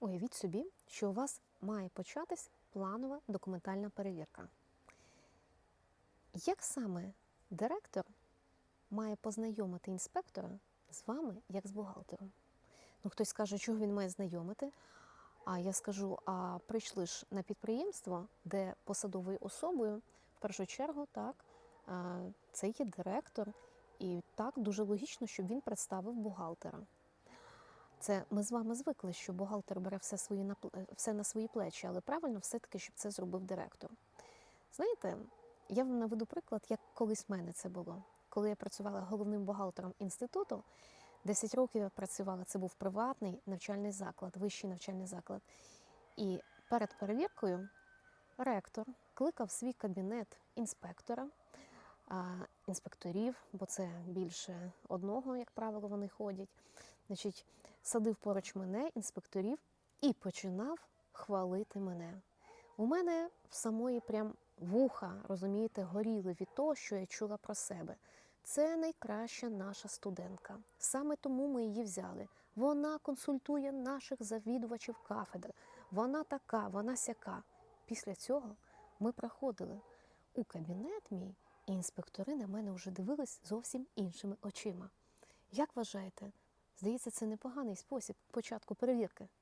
Уявіть собі, що у вас має початись планова документальна перевірка. Як саме директор має познайомити інспектора з вами як з бухгалтером? Ну, хтось скаже, чого він має знайомити. А я скажу: а прийшли ж на підприємство, де посадовою особою, в першу чергу, так, це є директор, і так дуже логічно, щоб він представив бухгалтера. Це ми з вами звикли, що бухгалтер бере все, свої на, все на свої плечі, але правильно все-таки, щоб це зробив директор. Знаєте, я вам наведу приклад, як колись в мене це було. Коли я працювала головним бухгалтером інституту, 10 років я працювала, це був приватний навчальний заклад, вищий навчальний заклад. І перед перевіркою ректор кликав в свій кабінет інспектора, інспекторів, бо це більше одного, як правило, вони ходять. Значить, садив поруч мене, інспекторів, і починав хвалити мене. У мене в самої прям вуха, розумієте, горіли від того, що я чула про себе. Це найкраща наша студентка. Саме тому ми її взяли. Вона консультує наших завідувачів кафедр. Вона така, вона сяка. Після цього ми приходили у кабінет мій, інспектори на мене вже дивились зовсім іншими очима. Як вважаєте, здається, це непоганий спосіб початку перевірки?